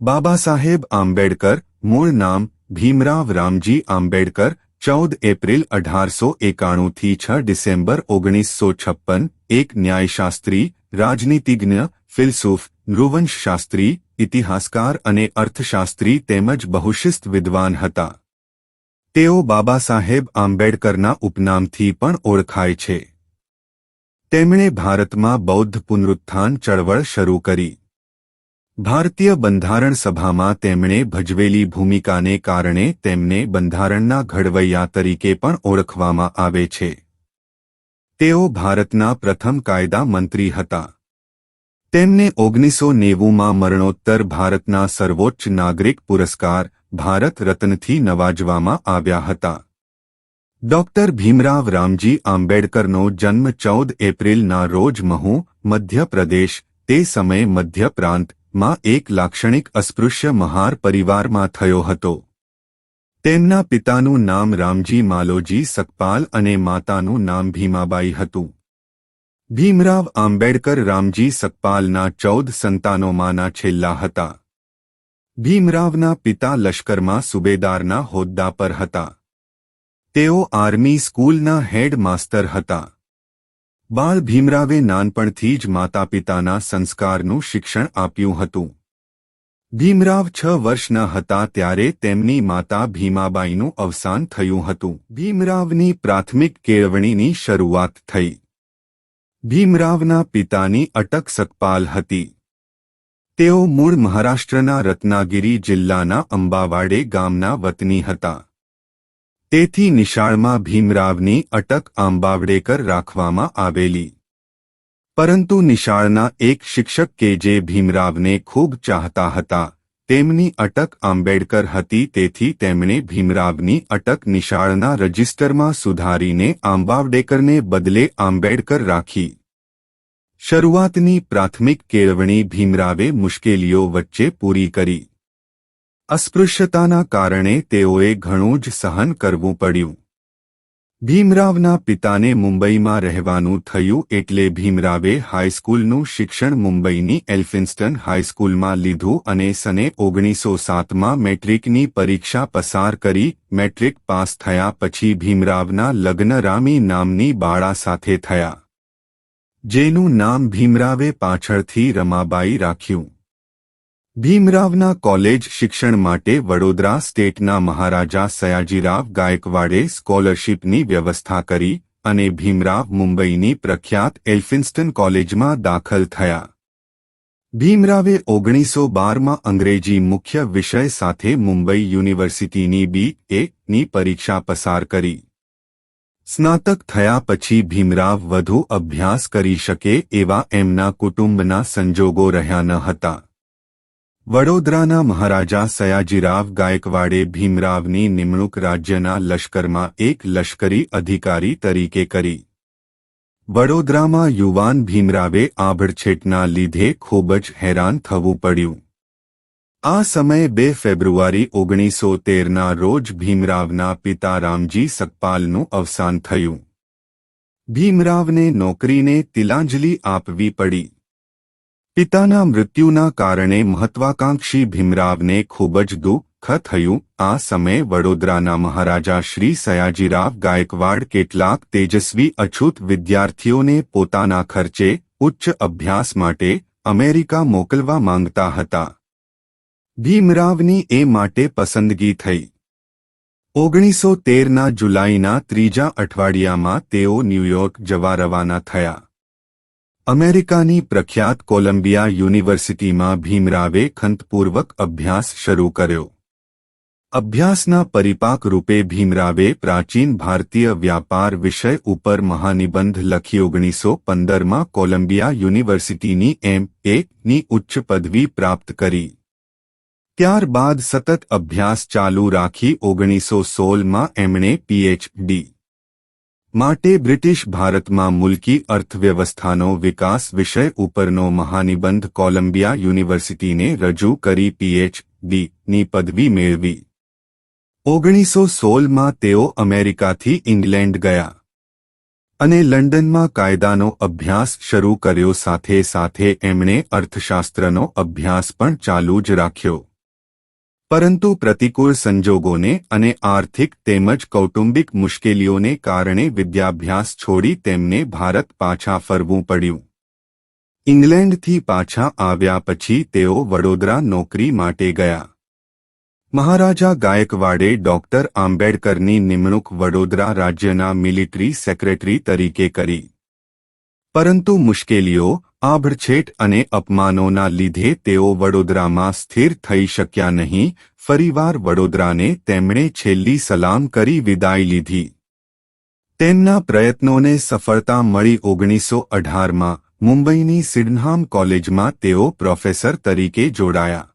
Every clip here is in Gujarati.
બાબા સાહેબ આંબેડકર, મૂળ નામ ભીમરાવ રામજી આંબેડકર, ચૌદ એપ્રિલ અઢારસો એકાણુંથી છ ડિસેમ્બર ઓગણીસો છપ્પન, એક ન્યાયશાસ્ત્રી, રાજનીતિજ્ઞ, ફિલસૂફ, નૃવંશશાસ્ત્રી, ઇતિહાસકાર અને અર્થશાસ્ત્રી તેમજ બહુશિસ્ત વિદ્વાન હતા. તેઓ બાબા સાહેબ આંબેડકરના ઉપનામથી પણ ઓળખાય છે. તેમણે ભારતમાં બૌદ્ધ પુનરુત્થાન ચળવળ શરૂ કરી. ભારતીય બંધારણ સભામાં તેમણે ભજવેલી ભૂમિકાને કારણે તેમને બંધારણના ઘડવૈયા તરીકે પણ ઓળખવામાં આવે છે. તેઓ ભારતના પ્રથમ કાયદા મંત્રી હતા. તેમને ઓગણીસો નેવુંમાં મરણોત્તર ભારતના સર્વોચ્ચ નાગરિક પુરસ્કાર ભારત રત્નથી નવાજવામાં આવ્યા હતા. ડોક્ટર ભીમરાવ રામજી આંબેડકરનો જન્મ ચૌદ એપ્રિલના રોજ મહુ, મધ્યપ્રદેશ, તે સમયે મધ્ય પ્રાંત માં એક લાક્ષણિક અસ્પૃશ્ય મહાર પરિવારમાં થયો હતો. તેમના પિતાનું નામ રામજી માલોજી સકપાલ અને માતાનું નામ ભીમાબાઈ હતું. ભીમરાવ આંબેડકર રામજી સકપાલના ચૌદ સંતાનોમાંના છેલ્લા હતા. ભીમરાવના પિતા લશ્કરમાં સુબેદારના હોદ્દા પર હતા. તેઓ આર્મી સ્કૂલના હેડ માસ્તર હતા. બાળ ભીમરાવે નાનપણથી જ માતા પિતાના સંસ્કારનું શિક્ષણ આપ્યું હતું. ભીમરાવ છ વર્ષના હતા ત્યારે તેમની માતા ભીમાબાઈનું અવસાન થયું હતું. ભીમરાવની પ્રાથમિક કેળવણીની શરૂઆત થઈ. ભીમરાવના પિતાની અટક સકપાલ હતી. તેઓ મૂળ મહારાષ્ટ્રના રત્નાગિરી જિલ્લાના અંબાવાડે ગામના વતની હતા. તેથી નિશાળમાં ભીમરાવની અટક આંબાવડેકર રાખવામાં આવેલી. પરંતુ નિશાળના એક શિક્ષક કે જે ભીમરાવને ખૂબ ચાહતા હતા, તેમની અટક આંબેડકર હતી તેથી તેમણે ભીમરાવની અટક નિશાળના રજિસ્ટરમાં સુધારીને આંબાવડેકરને બદલે આંબેડકર રાખી. શરૂઆતની પ્રાથમિક કેળવણી ભીમરાવે મુશ્કેલીઓ વચ્ચે પૂરી કરી. અસ્પૃશ્યતાના કારણે તેઓએ ઘણું જ સહન કરવું પડ્યું. ભીમરાવના પિતાને મુંબઈમાં રહેવાનું થયું એટલે ભીમરાવે હાઈસ્કૂલનું શિક્ષણ મુંબઈની એલ્ફિન્સ્ટન હાઈસ્કૂલમાં લીધું અને સને ઓગણીસો સાતમાં મેટ્રિકની પરીક્ષા પસાર કરી, મેટ્રિક પાસ થયા પછી ભીમરાવના લગ્ન રામી નામની બાળા સાથે થયા. જેનું નામ ભીમરાવે પાછળથી રમાબાઈ રાખ્યું. ભીમરાવના કોલેજ શિક્ષણ માટે વડોદરા સ્ટેટના મહારાજા સયાજીરાવ ગાયકવાડે સ્કોલરશીપની વ્યવસ્થા કરી અને ભીમરાવ મુંબઈની પ્રખ્યાત એલ્ફિન્સ્ટન કોલેજમાં દાખલ થયા. ભીમરાવે ઓગણીસો બારમાં અંગ્રેજી મુખ્ય વિષય સાથે મુંબઈ યુનિવર્સિટીની બી એની પરીક્ષા પસાર કરી. સ્નાતક થયા પછી ભીમરાવ વધુ અભ્યાસ કરી શકે એવા એમના કુટુંબના સંજોગો રહ્યા ન હતા. વડોદરાના મહારાજા સયાજીરાવ ગાયકવાડે ભીમરાવની નિમણૂક રાજ્યના લશ્કરમાં એક લશ્કરી અધિકારી તરીકે કરી. વડોદરામાં યુવાન ભીમરાવે આભડછેટના લીધે ખૂબ જ હેરાન થવું પડ્યું. આ સમયે બે ફેબ્રુઆરી ઓગણીસો તેરના રોજ ભીમરાવના પિતા રામજી સકપાલનું અવસાન થયું. ભીમરાવને નોકરીને તિલાંજલિ આપવી પડી. પિતાના મૃત્યુના કારણે મહત્વાકાંક્ષી ભીમરાવને ખૂબ જ દુઃખ થયું. આ સમયે વડોદરાના મહારાજા શ્રી સયાજીરાવ ગાયકવાડ કેટલાક તેજસ્વી અછૂત વિદ્યાર્થીઓને પોતાના ખર્ચે ઉચ્ચ અભ્યાસ માટે અમેરિકા મોકલવા માંગતા હતા. ભીમરાવની એ માટે પસંદગી થઈ. ઓગણીસો તેરના જુલાઈના ત્રીજા અઠવાડિયામાં તેઓ ન્યૂયોર્ક જવા રવાના થયા. અમેરિકાની પ્રખ્યાત કોલંબિયા યુનિવર્સિટીમાં ભીમરાવે ખંતપૂર્વક અભ્યાસ શરૂ કર્યો. અભ્યાસના પરિપાક રૂપે ભીમરાવે પ્રાચીન ભારતીય વ્યાપાર વિષય ઉપર મહાનિબંધ લખી ઓગણીસો પંદરમાં કોલંબિયા યુનિવર્સિટીની એમ. ની ઉચ્ચ પદવી પ્રાપ્ત કરી. ત્યારબાદ સતત અભ્યાસ ચાલુ રાખી ઓગણીસો સોળમાં એમણે પીએચડી માટે બ્રિટિશ ભારતમાં મુલકી અર્થવ્યવસ્થાનો વિકાસ વિષય ઉપરનો મહાનિબંધ કોલંબિયા યુનિવર્સિટીને રજૂ કરી પીએચડીની પદવી મેળવી. ઓગણીસો સોળમાં તેઓ અમેરિકાથી ઇંગ્લેન્ડ ગયા અને લંડનમાં કાયદાનો અભ્યાસ શરૂ કર્યો. સાથે સાથે એમણે અર્થશાસ્ત્રનો અભ્યાસ પણ ચાલુ જ રાખ્યો. પરંતુ પ્રતિકૂળ સંજોગોને અને આર્થિક તેમજ કૌટુંબિક મુશ્કેલીઓને કારણે વિદ્યાભ્યાસ છોડી તેમને ભારત પાછા ફરવું પડ્યું. ઇંગ્લેન્ડથી પાછા આવ્યા પછી તેઓ વડોદરા નોકરી માટે ગયા. મહારાજા ગાયકવાડે ડોક્ટર આંબેડકરની નિમણૂક વડોદરા રાજ્યના મિલિટરી સેક્રેટરી તરીકે કરી. પરંતુ મુશ્કેલીઓ, આભડછેટ અને અપમાનોના લીધે તેઓ વડોદરામાં સ્થિર થઈ શક્યા નહીં. ફરીવાર વડોદરાને તેમણે છેલ્લી સલામ કરી વિદાય લીધી. તેમના પ્રયત્નોને સફળતા મળી ઓગણીસો અઢારમાં મુંબઈની સિડનહામ કોલેજમાં તેઓ પ્રોફેસર તરીકે જોડાયા.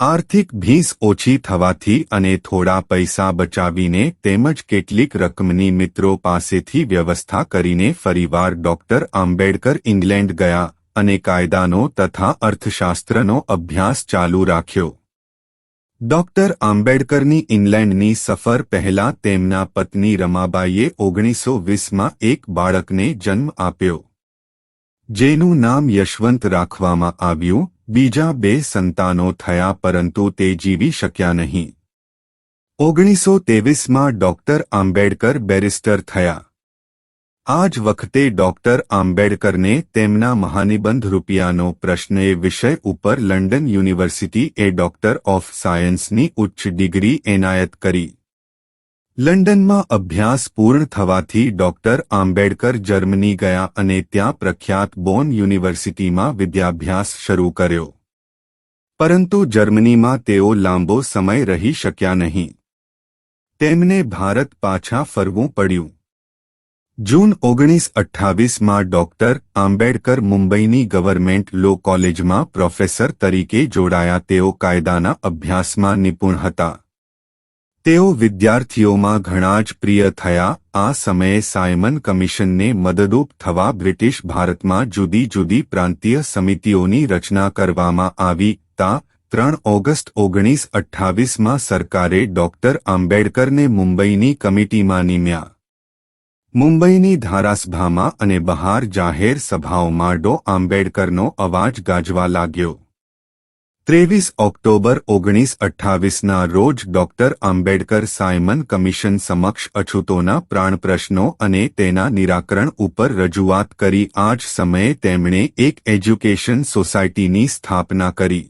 આર્થિક ભીંસ ઓછી થવાથી અને થોડા પૈસા બચાવીને તેમજ કેટલીક રકમની મિત્રો પાસેથી વ્યવસ્થા કરીને ફરીવાર ડોક્ટર આંબેડકર ઇંગ્લેન્ડ ગયા અને કાયદાનો તથા અર્થશાસ્ત્રનો અભ્યાસ ચાલુ રાખ્યો. ડોક્ટર આંબેડકરની ઇંગ્લેન્ડની સફર પહેલા તેમના પત્ની રમાબાઈએ ઓગણીસો વીસમાં એક બાળકને જન્મ આપ્યો. જેનું નામ યશવંત રાખવામાં આવ્યું, બીજા બે સંતાનો થયા પરંતુ તે જીવી શક્યા નહીં. ઓગણીસો તેવીસમાં ડોક્ટર આંબેડકર બેરિસ્ટર થયા. આ જ વખતે ડોક્ટર આંબેડકરને તેમના મહાનિબંધ રૂપિયાનો પ્રશ્ન વિષય ઉપર લંડન યુનિવર્સિટી એ ડોક્ટર ઓફ સાયન્સની ઉચ્ચ ડિગ્રી એનાયત કરી. લંડનમાં અભ્યાસ પૂર્ણ થવાથી ડોક્ટર આંબેડકર જર્મની ગયા અને ત્યાં પ્રખ્યાત બોન યુનિવર્સિટીમાં વિદ્યાભ્યાસ શરૂ કર્યો. પરંતુ જર્મનીમાં તેઓ લાંબો સમય રહી શક્યા નહીં. તેમને ભારત પાછા ફરવું પડ્યું. જૂન ઓગણીસ અઠ્ઠાવીસમાં ડોક્ટર આંબેડકર મુંબઈની ગવર્મેન્ટ લો કોલેજમાં પ્રોફેસર તરીકે જોડાયા. તેઓ કાયદાના અભ્યાસમાં નિપુણ હતા. તેઓ વિદ્યાર્થીઓમાં ઘણા જ પ્રિય થયા. આ સમયે સાયમન કમિશનને મદદરૂપ થવા બ્રિટિશ ભારતમાં જુદી જુદી પ્રાંતીય સમિતિઓની રચના કરવામાં આવી. તા ત્રણ ઓગસ્ટ ઓગણીસ અઠ્ઠાવીસમાં સરકારે ડોક્ટર આંબેડકરને મુંબઈની કમિટીમાં નિમ્યા. મુંબઈની ધારાસભામાં અને બહાર જાહેર સભાઓમાં ડો આંબેડકરનો અવાજ ગાજવા લાગ્યો. ત્રેવીસ ઓક્ટોબર ઓગણીસ અઠ્ઠાવીસના રોજ ડોક્ટર આંબેડકર સાયમન કમિશન સમક્ષ અછૂતોના પ્રાણ પ્રશ્નો અને તેના નિરાકરણ ઉપર રજૂઆત કરી. આ જ સમયે તેમણે એક એજ્યુકેશન સોસાયટીની સ્થાપના કરી.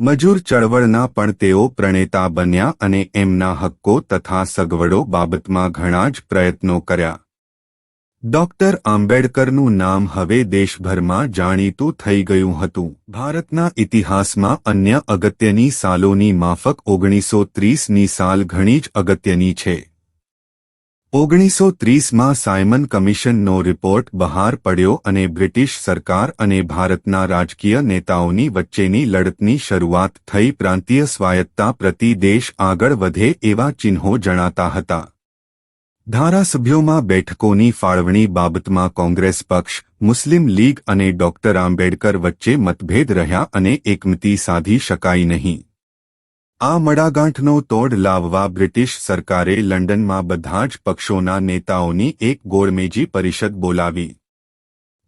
મજૂર ચળવળના પણ તેઓ પ્રણેતા બન્યા અને એમના હક્કો તથા સગવડો બાબતમાં ઘણા જ પ્રયત્નો કર્યા. ડોક્ટર આંબેડકરનું નામ હવે દેશભરમાં જાણીતું થઈ ગયું હતું. ભારતના ઇતિહાસમાં અન્ય અગત્યની સાલોની માફક ઓગણીસો ત્રીસની સાલ ઘણી જ અગત્યની છે. ઓગણીસો ત્રીસમાં સાયમન કમિશનનો રિપોર્ટ બહાર પડ્યો અને બ્રિટિશ સરકાર અને ભારતના રાજકીય નેતાઓની વચ્ચેની લડતની શરૂઆત થઈ પ્રાંતીય સ્વાયત્તા પ્રતિ દેશ આગળ વધે એવા ચિહ્નો જણાતા હતા. ધારાસભ્યોમાં બેઠકોની ફાળવણી બાબતમાં કોંગ્રેસ પક્ષ, મુસ્લિમ લીગ અને ડોક્ટર આંબેડકર વચ્ચે મતભેદ રહ્યા અને એકમતી સાધી શકાઈ નહીં. આ મડાગાંઠનો તોડ લાવવા બ્રિટિશ સરકારે લંડનમાં બધા જ પક્ષોના નેતાઓની એક ગોળમેજી પરિષદ બોલાવી.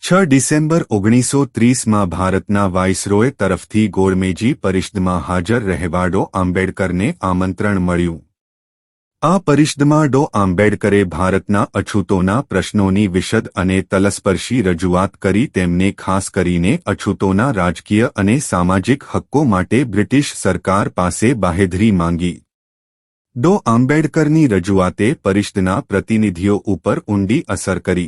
છ ડિસેમ્બર ઓગણીસો ત્રીસમાં ભારતના વાઇસરોય તરફથી ગોળમેજી પરિષદમાં હાજર રહેવાડો આંબેડકરને આમંત્રણ મળ્યું. આ પરિષદમાં ડો આંબેડકરે ભારતના અછૂતોના પ્રશ્નોની વિશદ અને તલસ્પર્શી રજૂઆત કરી તેમને ખાસ કરીને અછૂતોના રાજકીય અને સામાજિક હક્કો માટે બ્રિટિશ સરકાર પાસે બાહેધરી માંગી. ડો આંબેડકરની રજૂઆતે પરિષદના પ્રતિનિધિઓ ઉપર ઊંડી અસર કરી.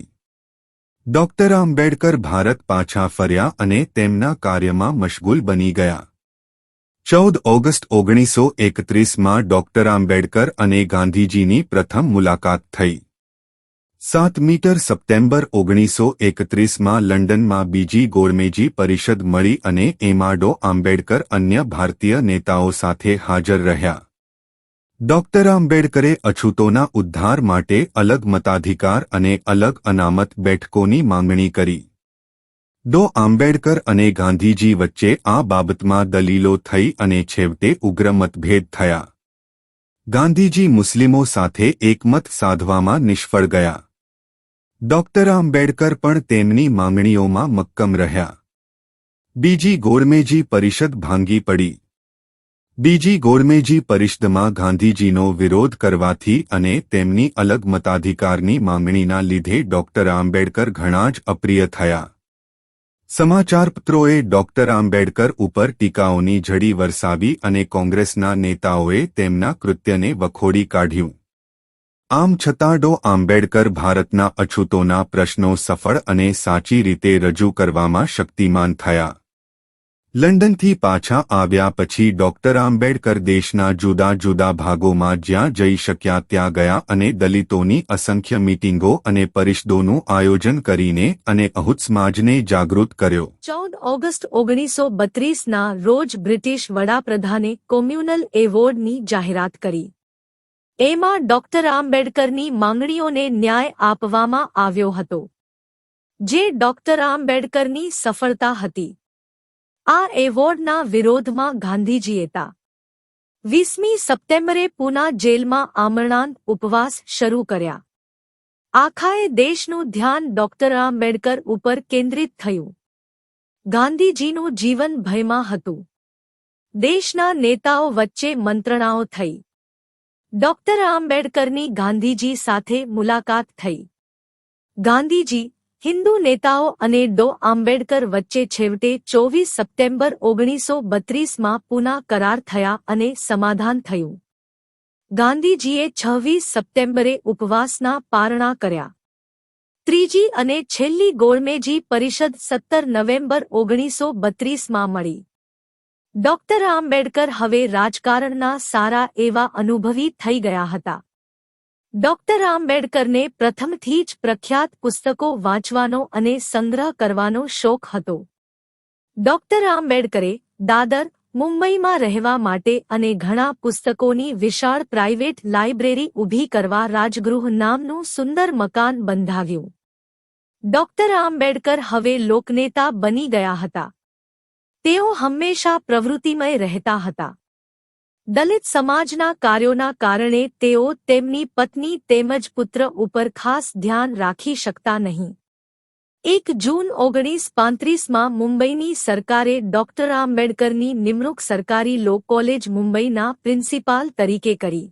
ડોક્ટર આંબેડકર ભારત પાછા ફર્યા અને તેમના કાર્યમાં મશગુલ બની ગયા. ચૌદ ઓગસ્ટ ઓગણીસો એકત્રીસમાં ડોક્ટર આંબેડકર અને ગાંધીજીની પ્રથમ મુલાકાત થઈ. સાત મીટર સપ્ટેમ્બર ઓગણીસો એકત્રીસમાં લંડનમાં બીજી ગોળમેજી પરિષદ મળી અને એમાડો આંબેડકર અન્ય ભારતીય નેતાઓ સાથે હાજર રહ્યા. ડોક્ટર આંબેડકરે અછૂતોના ઉદ્ધાર માટે અલગ મતાધિકાર અને અલગ અનામત બેઠકોની માંગણી કરી. ડો આંબેડકર અને ગાંધીજી વચ્ચે આ બાબતમાં દલીલો થઈ અને છેવટે ઉગ્ર મતભેદ થયા. ગાંધીજી મુસ્લિમો સાથે એકમત સાધવામાં નિષ્ફળ ગયા. ડોક્ટર આંબેડકર પણ તેમની માંગણીઓમાં મક્કમ રહ્યા. બીજી ગોરમેજી પરિષદ ભાંગી પડી. બીજી ગોરમેજી પરિષદમાં ગાંધીજીનો વિરોધ કરવાથી અને તેમની અલગ મતાધિકારની માંગણીના લીધે ડોક્ટર આંબેડકર ઘણા જ અપ્રિય થયા. સમાચારપત્રોએ ડોક્ટર આંબેડકર ઉપર ટીકાઓની ઝડી વરસાવી અને કોંગ્રેસના નેતાઓએ તેમના કૃત્યને વખોડી કાઢ્યું. આમ છતાં ડો આંબેડકર ભારતના અછૂતોના પ્રશ્નો સફળ અને સાચી રીતે રજૂ કરવામાં શક્તિમાન થયા. લંડનથી પાછા આવ્યા પછી ડોક્ટર આંબેડકર દેશના જુદા જુદા ભાગોમાં જ્યાં જઈ શક્યા ત્યાં ગયા અને દલિતોની અસંખ્ય મીટિંગો અને પરિષદોનું આયોજન કરીને અને અહુત સમાજને જાગૃત કર્યો. ચૌદ ઓગસ્ટ ઓગણીસો બત્રીસના રોજ બ્રિટિશ વડાપ્રધાને કોમ્યુનલ એવોર્ડની જાહેરાત કરી. એમાં ડોક્ટર આંબેડકરની માંગણીઓને ન્યાય આપવામાં આવ્યો હતો. જે ડોક્ટર આંબેડકરની સફળતા હતી. આ એવોર્ડના વિરોધમાં ગાંધીજીએ તા વીસમી સપ્ટેમ્બરે પુના જેલમાં આમરણાંત ઉપવાસ શરૂ કર્યા. આખાએ દેશનું ધ્યાન ડોક્ટર આંબેડકર ઉપર કેન્દ્રિત થયું. ગાંધીજીનું જીવન ભયમાં હતું. દેશના નેતાઓ વચ્ચે મંત્રણાઓ થઈ. ડોક્ટર આંબેડકરની ગાંધીજી સાથે મુલાકાત થઈ. ગાંધીજી હિન્દુ નેતાઓ અને ડો આંબેડકર વચ્ચે છેવટે ચોવીસ સપ્ટેમ્બર ઓગણીસો બત્રીસમાં પુના કરાર થયા અને સમાધાન થયું. ગાંધીજીએ છવ્વીસ સપ્ટેમ્બરે ઉપવાસના પારણા કર્યા. ત્રીજી અને છેલ્લી ગોળમેજી પરિષદ સત્તર નવેમ્બર ઓગણીસો બત્રીસમાં મળી. ડોક્ટર આંબેડકર હવે રાજકારણના સારા એવા અનુભવી થઈ ગયા હતા. ડોક્ટર આંબેડકરને પ્રથમથી જ પ્રખ્યાત પુસ્તકો વાંચવાનો અને સંગ્રહ કરવાનો શોખ હતો. ડોક્ટર આંબેડકરે દાદર, મુંબઈમાં રહેવા માટે અને ઘણા પુસ્તકોની વિશાળ પ્રાઇવેટ લાઇબ્રેરી ઊભી કરવા રાજગૃહ નામનું સુંદર મકાન બંધાવ્યું. ડોક્ટર આંબેડકર હવે લોકનેતા બની ગયા હતા. તેઓ હંમેશા પ્રવૃત્તિમય રહેતા હતા. દલિત સમાજના કાર્યોના કારણે તેઓ તેમની પત્ની તેમજ પુત્ર ઉપર ખાસ ધ્યાન રાખી શકતા નહીં. એક જૂન ઓગણીસ પાંત્રીસમાં મુંબઈની સરકારે ડોક્ટર આંબેડકરની નિમણૂક સરકારી લો કોલેજ મુંબઈના પ્રિન્સિપાલ તરીકે કરી.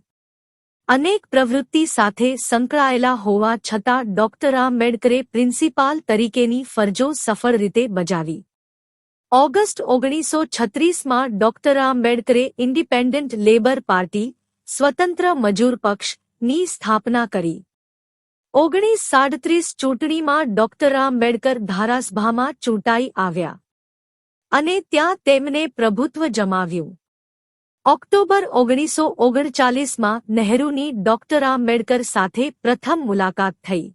અનેક પ્રવૃત્તિ સાથે સંકળાયેલા હોવા છતાં ડોક્ટર આંબેડકરે પ્રિન્સિપાલ તરીકેની ફરજો સફળ રીતે બજાવી. ઓગસ્ટ ઓગણીસો છત્રીસમાં ડોક્ટર આંબેડકરે ઇન્ડિપેન્ડન્ટ લેબર પાર્ટી, સ્વતંત્ર મજૂર પક્ષની સ્થાપના કરી. ઓગણીસ સાડત્રીસ ચૂંટણીમાં ડોક્ટર આંબેડકર ધારાસભામાં ચૂંટાઈ આવ્યા. અને ત્યાં તેમને પ્રભુત્વ જમાવ્યું. ઓક્ટોબર ઓગણીસો ઓગણચાલીસમાં નહેરુની ડોક્ટર આંબેડકર સાથે પ્રથમ મુલાકાત થઈ.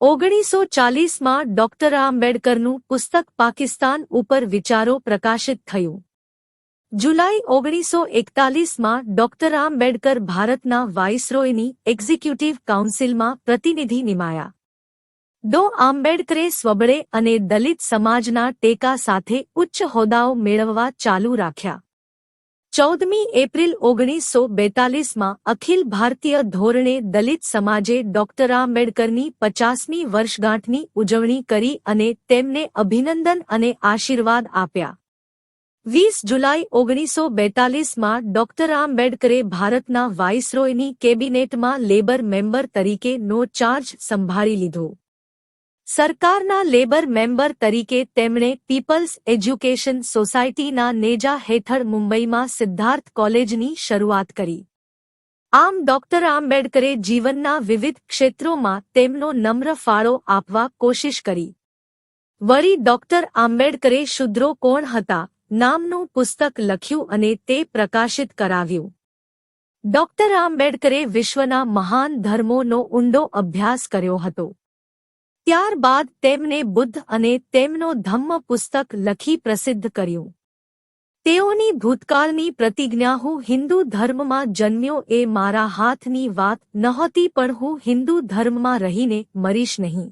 ઓગણીસો ચાલીસમાં ડોક્ટર આંબેડકરનું પુસ્તક પાકિસ્તાન ઉપર વિચારો પ્રકાશિત થયું. જુલાઈ ઓગણીસો એકતાલીસમાં ડોક્ટર આંબેડકર ભારતના વાઇસરોયની એક્ઝિક્યુટિવ કાઉન્સિલમાં પ્રતિનિધિ નિમાયા. ડો આંબેડકરે સ્વબળે અને દલિત સમાજના ટેકા સાથે ઉચ્ચ હોદ્દાઓ મેળવવા ચાલુ રાખ્યા. ચૌદમી એપ્રિલ ઓગણીસો બેતાલીસમાં અખિલ ભારતીય ધોરણે દલિત સમાજે ડોક્ટર આંબેડકરની પચાસમી વર્ષગાંઠની ઉજવણી કરી અને તેમને અભિનંદન અને આશીર્વાદ આપ્યા. વીસ જુલાઈ ઓગણીસો બેતાલીસમાં ડોક્ટર આંબેડકરે ભારતના વાઇસરોયની કેબિનેટમાં લેબર મેમ્બર તરીકે નો ચાર્જ સંભાળી લીધો. સરકારના લેબર મેમ્બર તરીકે તેમણે પીપલ્સ એજ્યુકેશન સોસાયટીના નેજા હેઠળ મુંબઈમાં સિદ્ધાર્થ કોલેજની શરૂઆત કરી. આમ ડોક્ટર આંબેડકરે જીવનના વિવિધ ક્ષેત્રોમાં તેમનો નમ્ર ફાળો આપવા કોશિશ કરી. વળી ડોક્ટર આંબેડકરે શુદ્રો કોણ હતા, નામનું પુસ્તક લખ્યું અને તે પ્રકાશિત કરાવ્યું. ડોક્ટર આંબેડકરે વિશ્વના મહાન ધર્મોનો ઊંડો અભ્યાસ કર્યો હતો. ત્યારબાદ તેમને બુદ્ધ અને તેમનો ધમ્મ પુસ્તક લખી પ્રસિદ્ધ કર્યું. તેઓની ભૂતકાળની પ્રતિજ્ઞા હું હિન્દુ ધર્મમાં જન્મ્યો એ મારા હાથની વાત નહોતી પણ હું હિન્દુ ધર્મમાં રહીને મરીશ નહીં.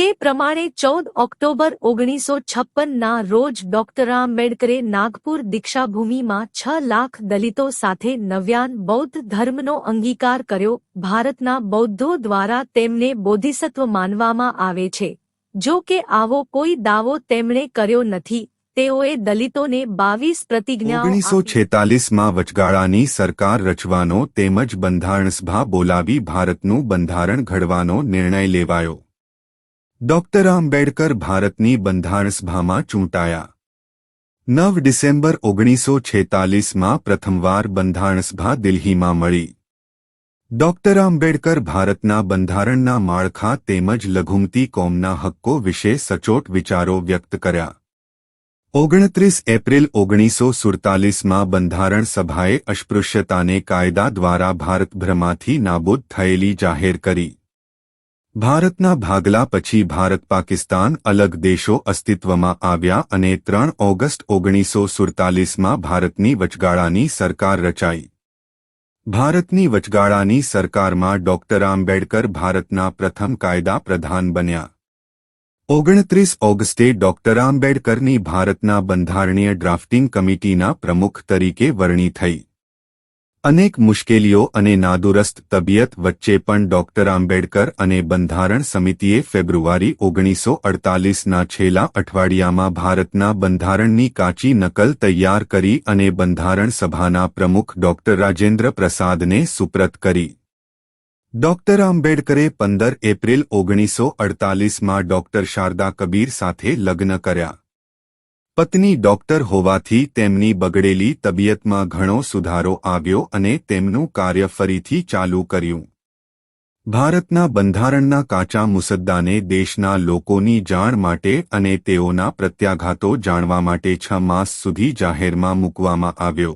તે પ્રમાણે ચૌદ ઓક્ટોબર ઓગણીસો છપ્પનના રોજ ડોક્ટર આંબેડકરે નાગપુર દીક્ષાભૂમિમાં છ લાખ દલિતો સાથે નવ્યાન બૌદ્ધ ધર્મનો અંગીકાર કર્યો. ભારતના બૌદ્ધો દ્વારા તેમને બોધિસત્વ માનવામાં આવે છે. જો કે આવો કોઈ દાવો તેમણે કર્યો નથી. તેઓએ દલિતોને બાવીસ પ્રતિજ્ઞા ઓગણીસો છેતાલીસમાં વચગાળાની સરકાર રચવાનો તેમજ બંધારણસભા બોલાવી ભારતનું બંધારણ ઘડવાનો નિર્ણય લેવાયો. ડોક્ટર આંબેડકર ભારતની બંધારણસભામાં ચૂંટાયા. નવ ડિસેમ્બર ઓગણીસો છેતાલીસમાં પ્રથમવાર બંધારણસભા દિલ્હીમાં મળી. ડોક્ટર આંબેડકર ભારતના બંધારણના માળખા તેમજ લઘુમતી કોમના હક્કો વિશે સચોટ વિચારો વ્યક્ત કર્યા. ઓગણત્રીસ એપ્રિલ ઓગણીસો સુડતાલીસમાં બંધારણ સભાએ અસ્પૃશ્યતાને કાયદા દ્વારા ભારતભ્રમાંથી નાબૂદ થયેલી જાહેર કરી. ભારતના ભાગલા પછી ભારત પાકિસ્તાન અલગ દેશો અસ્તિત્વમાં આવ્યા અને ત્રણ ઓગસ્ટ ઓગણીસો સુડતાલીસમાં ભારતની વચગાળાની સરકાર રચાઈ. ભારતની વચગાળાની સરકારમાં ડોક્ટર આંબેડકર ભારતના પ્રથમ કાયદા પ્રધાન બન્યા. ઓગણત્રીસ ઓગસ્ટે ડોક્ટર આંબેડકરની ભારતના બંધારણીય ડ્રાફ્ટિંગ કમિટીના પ્રમુખ તરીકે વરણી થઈ. અનેક મુશ્કેલીઓ અને નાદુરસ્ત તબિયત વચ્ચે પણ ડોક્ટર આંબેડકર અને બંધારણ સમિતિએ ફેબ્રુઆરી ઓગણીસો અડતાલીસના છેલ્લા અઠવાડિયામાં ભારતના બંધારણની કાચી નકલ તૈયાર કરી અને બંધારણ સભાના પ્રમુખ ડોક્ટર રાજેન્દ્ર પ્રસાદને સુપ્રત કરી. ડોક્ટર આંબેડકરે પંદર એપ્રિલ ઓગણીસો અડતાલીસમાં ડોક્ટર શારદા કબીર સાથે લગ્ન કર્યા. પત્ની ડોક્ટર હોવાથી તેમની બગડેલી તબિયતમાં ઘણો સુધારો આવ્યો અને તેમનું કાર્ય ફરીથી ચાલુ કર્યું. ભારતના બંધારણના કાચા મુસદ્દાને દેશના લોકોની જાણ માટે અને તેઓના પ્રત્યાઘાતો જાણવા માટે છ માસ સુધી જાહેરમાં મૂકવામાં આવ્યો.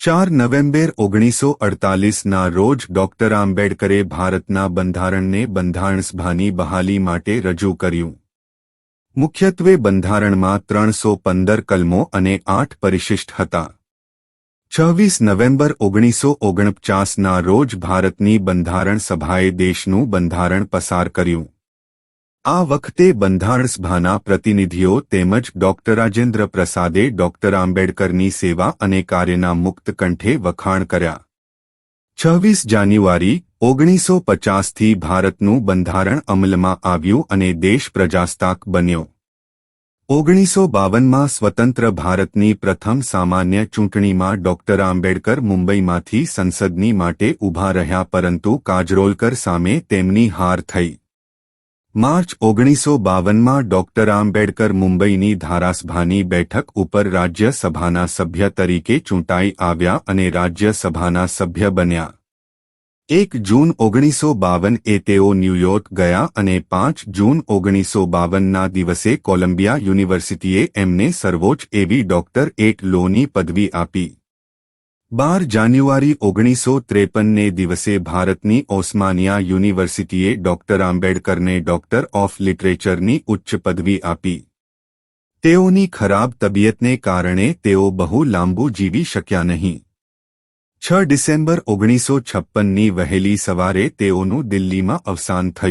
ચાર નવેમ્બર ઓગણીસો અડતાલીસના રોજ ડોક્ટર આંબેડકરે ભારતના બંધારણને બંધારણસભાની બહાલી માટે રજૂ કર્યું. મુખ્યત્વે બંધારણમાં ત્રણસો પંદર કલમો અને આઠ પરિશિષ્ટ હતા. છવ્વીસ નવેમ્બર ઓગણીસો ઓગણપચાસના રોજ ભારતની બંધારણ સભાએ દેશનું બંધારણ પસાર કર્યું. આ વખતે બંધારણ સભાના પ્રતિનિધિઓ તેમજ ડોક્ટર રાજેન્દ્ર પ્રસાદે ડોક્ટર આંબેડકરની સેવા અને કાર્યના મુક્ત કંઠે વખાણ કર્યા. છવ્વીસ જાન્યુઆરી ઓગણીસો પચાસથી ભારતનું બંધારણ અમલમાં આવ્યું અને દેશ પ્રજાસ્તાક બન્યો. ઓગણીસો બાવનમાં સ્વતંત્ર ભારતની પ્રથમ સામાન્ય ચૂંટણીમાં ડોક્ટર આંબેડકર મુંબઈમાંથી સંસદની માટે ઊભા રહ્યા પરંતુ કાજરોલકર સામે તેમની હાર થઈ. માર્ચ ઓગણીસો બાવનમાં ડોક્ટર આંબેડકર મુંબઈની ધારાસભાની બેઠક ઉપર રાજ્યસભાના સભ્ય તરીકે ચૂંટાઈ આવ્યા અને રાજ્યસભાના સભ્ય બન્યા. એક જૂન ઓગણીસો બાવન એ તેઓ ન્યૂયોર્ક ગયા અને પાંચ જૂન ઓગણીસો બાવનના દિવસે કોલંબિયા યુનિવર્સિટીએ એમને સર્વોચ્ચ એવી ડોક્ટર એટ લોની પદવી આપી. બાર જાન્યુઆરી ઓગણીસો ત્રેપનને દિવસે ભારતની ઓસ્માનિયા યુનિવર્સિટીએ ડોક્ટર આંબેડકરને ડોક્ટર ઓફ લિટરેચરની ઉચ્ચ પદવી આપી. તેઓની ખરાબ તબિયતને કારણે તેઓ બહુ લાંબુ જીવી શક્યા નહીં. છ ડિસેમ્બર ઓગણીસો છપ્પનની વહેલી સવારે તેઓનું દિલ્હીમાં અવસાન થયું.